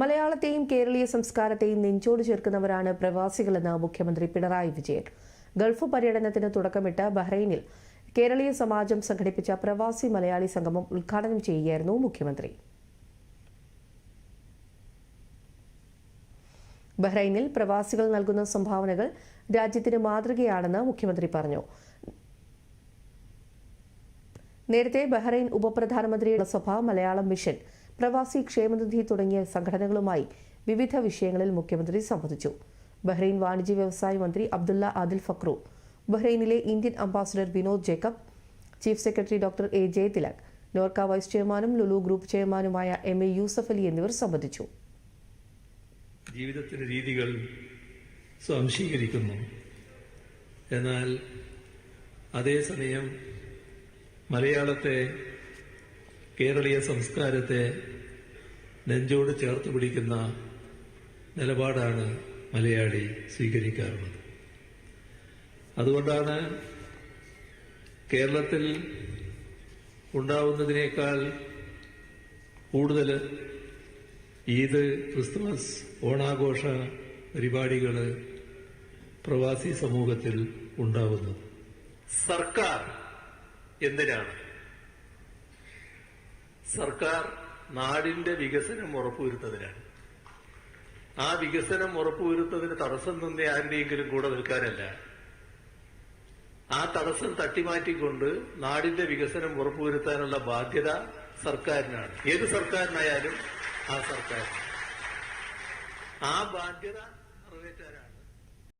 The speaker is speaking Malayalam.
മലയാളത്തെയും കേരളീയ സംസ്കാരത്തെയും നെഞ്ചോട് ചേർക്കുന്നവരാണ് പ്രവാസികളെന്ന് മുഖ്യമന്ത്രി പിണറായി വിജയൻ. ഗൾഫ് പര്യടനത്തിന് തുടക്കമിട്ട് ബഹ്റൈനിൽ കേരളീയ സമാജം സംഘടിപ്പിച്ച പ്രവാസി മലയാളി സംഗമം ഉദ്ഘാടനം ചെയ്യുകയായിരുന്നു മുഖ്യമന്ത്രി. ബഹ്റൈനിൽ പ്രവാസികൾ നൽകുന്ന സംഭാവനകൾ രാജ്യത്തിന് മാതൃകയാണെന്ന് മുഖ്യമന്ത്രി പറഞ്ഞു. നേരത്തെ ബഹ്റൈൻ ഉപപ്രധാനമന്ത്രിയുടെ സഭ മലയാളം മിഷൻ പ്രവാസി ക്ഷേമനിധി തുടങ്ങിയ സംഘടനകളുമായി വിവിധ വിഷയങ്ങളിൽ മുഖ്യമന്ത്രി സംവദിച്ചു. ബഹ്റൈൻ വാണിജ്യ വ്യവസായ മന്ത്രി Abdullah Adil Fakhro ബഹ്റൈനിലെ Indian ambassador Vinod Jacob chief secretary doctor A Jayathilak Norka vice ചെയർമാനും ലുലു ഗ്രൂപ്പ് ചെയർമാനുമായ എം എ യൂസഫ് അലി എന്നിവർ സംബന്ധിച്ചു ജീവിതത്തിന്റെ രീതികൾ സ്വാംശീകരിക്കുന്നു. എന്നാൽ അതേസമയം മലയാളത്തെ കേരളീയ സംസ്കാരത്തെ നെഞ്ചോട് ചേർത്ത് പിടിക്കുന്ന നിലപാടാണ് മലയാളി സ്വീകരിക്കാറുള്ളത്. അതുകൊണ്ടാണ് കേരളത്തിൽ ഉണ്ടാവുന്നതിനേക്കാൾ കൂടുതൽ ഈദ് ക്രിസ്തുമസ് ഓണാഘോഷ പരിപാടികൾ പ്രവാസി സമൂഹത്തിൽ ഉണ്ടാവുന്നത്. സർക്കാർ എന്തിനാണ്? സർക്കാർ നാടിന്റെ വികസനം ഉറപ്പുവരുത്തതിനാണ് ആ വികസനം ഉറപ്പുവരുത്തതിന് തടസ്സം നിന്ന ആരുടെയെങ്കിലും കൂടെ നിൽക്കാനല്ല. ആ തടസ്സം തട്ടിമാറ്റിക്കൊണ്ട് നാടിന്റെ വികസനം ഉറപ്പുവരുത്താനുള്ള ബാധ്യത സർക്കാരിനാണ്. ഏത് സർക്കാരിനായാലും ആ സർക്കാർ ആ ബാധ്യത